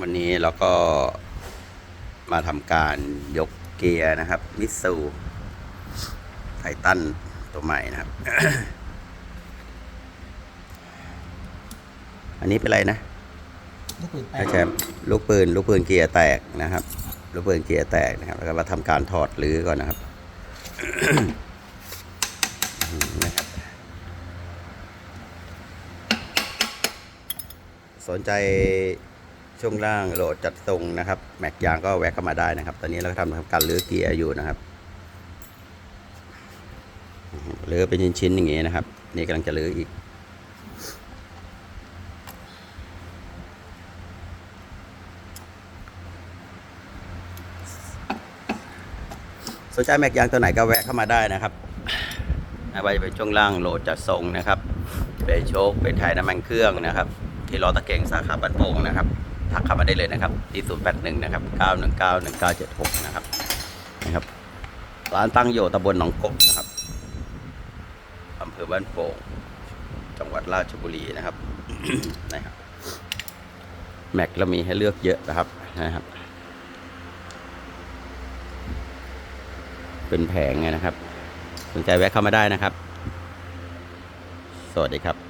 วันนี้เราก็มาทำการยกเกียร์นะครับ มิตซูไททันตัวใหม่นะครับ อันนี้เป็นอะไรนะลูกปืนแปอาดแชมป์ลูกปืนลูกปืนเกียร์แตกนะครับ ลูกปืนเกียร์แตกนะครับ แล้วก็มาทำการถอดรื้อก่อนนะครับนะครับ สนใจ ช่วงล่างโหลดจัดทรงนะครับ แม็กยางก็แวะเข้ามาได้นะครับ ตอนนี้เราก็ทำการรื้อเกียร์อยู่นะครับรื้อเป็นชิ้นๆอย่างงี้นะครับ นี่กำลังจะรื้ออีกสนใจแม็กยางตัวไหนก็แวะเข้ามาได้นะครับไม่ว่าจะเป็นช่วงล่างโหลดจัดทรงนะครับ เป็นโชคเป็นไทยน้ำมันเครื่องนะครับ ที่ล้อตะเกงสาขาบันโป่งนะครับ ทักเข้ามาได้เลยนะครับที่0 8 1นะครับ919 1976นะครับนะครับ ร้านตั้งอยู่ตำบลหนองกบนะครับอำเภอบ้านโป่งจังหวัดราชบุรีนะครับนะครับแม็กเรามีให้เลือกเยอะนะครับนะครับ เป็นแผงไงนะครับ สนใจแวะเข้ามาได้นะครับ สวัสดีครับ